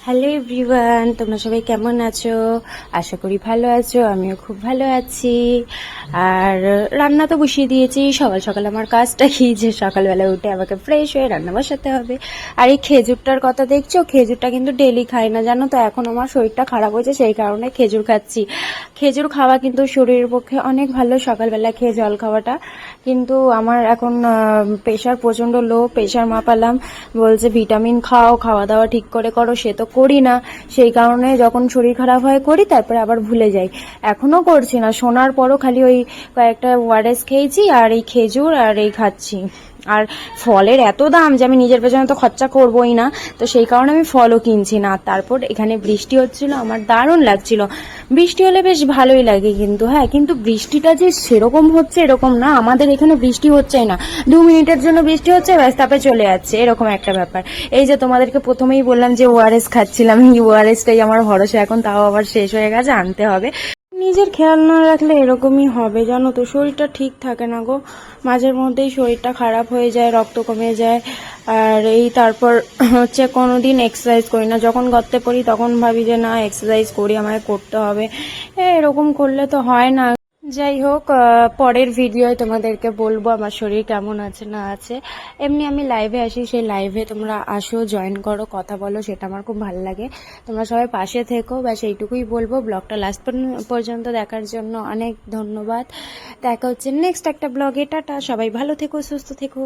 Hello everyone তোমরা সবাই কেমন আছো? আশা করি ভালো আছো আমিও খুব ভালো আছি। আর রান্না তো বসিয়ে দিয়েছি। সকাল সকাল আমার কাজটা কি যে সকালবেলা উঠে আমাকে ফ্রেশ হয়ে রান্না বসাতে হবে। আর এই খেজুরটার কথা দেখছ? খেজুরটা কিন্তু ডেলি খাই না, জানো তো? এখন আমার শরীরটা খারাপ হয়েছে, সেই কারণে খেজুর খাচ্ছি। খেজুর খাওয়া কিন্তু শরীরের পক্ষে অনেক ভালো, সকালবেলা খেয়ে জল খাওয়াটা। কিন্তু আমার এখন প্রেশার প্রচণ্ড লো প্রেশার মাপালাম। বলছে, ভিটামিন খাও খাওয়া দাওয়া ঠিক করে করো। সে তো করি না। সেই কারণে যখন শরীর খারাপ হয়, করি, তারপরে আবার ভুলে যাই। এখনও করছি না। শোনার পরও খালি ওই কয়েকটা ওয়ারেস খেয়েছি আর এই খেজুর আর এই খাচ্ছি। আর ফলের এত দাম যে আমি নিজের পেছনে তো খরচা করবোই না। তো সেই কারণে আমি ফলও কিনছি না। তারপর এখানে বৃষ্টি হচ্ছিল, আমার দারুণ লাগছিল। বৃষ্টি হলে বেশ ভালোই লাগে কিন্তু হ্যাঁ কিন্তু বৃষ্টিটা যে সেরকম হচ্ছে এরকম না। আমাদের এখানে বৃষ্টি হচ্ছেই না। দু মিনিটের জন্য বৃষ্টি হচ্ছে, ব্যাস, তারপরে চলে যাচ্ছে। এরকম একটা ব্যাপার। এই যে তোমাদেরকে প্রথমেই বললাম যে ওআরএস খাচ্ছিলাম, এই ওআরএসটাই আমার ভরসা। এখন তাও আবার শেষ হয়ে গেছে, আনতে হবে। নিজের খেয়াল না রাখলে এরকমই হবে, জানো তো? শরীরটা ঠিক থাকে না গো। মাঝের মধ্যেই শরীরটা খারাপ হয়ে যায়, রক্ত কমে যায়। আর এই তারপর হচ্ছে কোনো দিন এক্সারসাইজ করি না। যখন গর্তে পড়ি তখন ভাবি যে, না এক্সারসাইজ করি, আমায় করতে হবে। এরকম করলে তো হয় না। যাই হোক পরের ভিডিওয় তোমাদেরকে বলব আমার শরীর কেমন আছে না আছে। এমনি আমি লাইভে আসি, সেই লাইভে তোমরা আসো জয়েন করো, কথা বলো, সেটা আমার খুব ভালো লাগে। তোমরা সবাই পাশে থেকো বা সেইটুকুই বলব। ব্লগটা লাস্ট পর্যন্ত দেখার জন্য অনেক ধন্যবাদ। দেখা হচ্ছে নেক্সট একটা ব্লগে টাটা, সবাই ভালো থেকো, সুস্থ থেকো।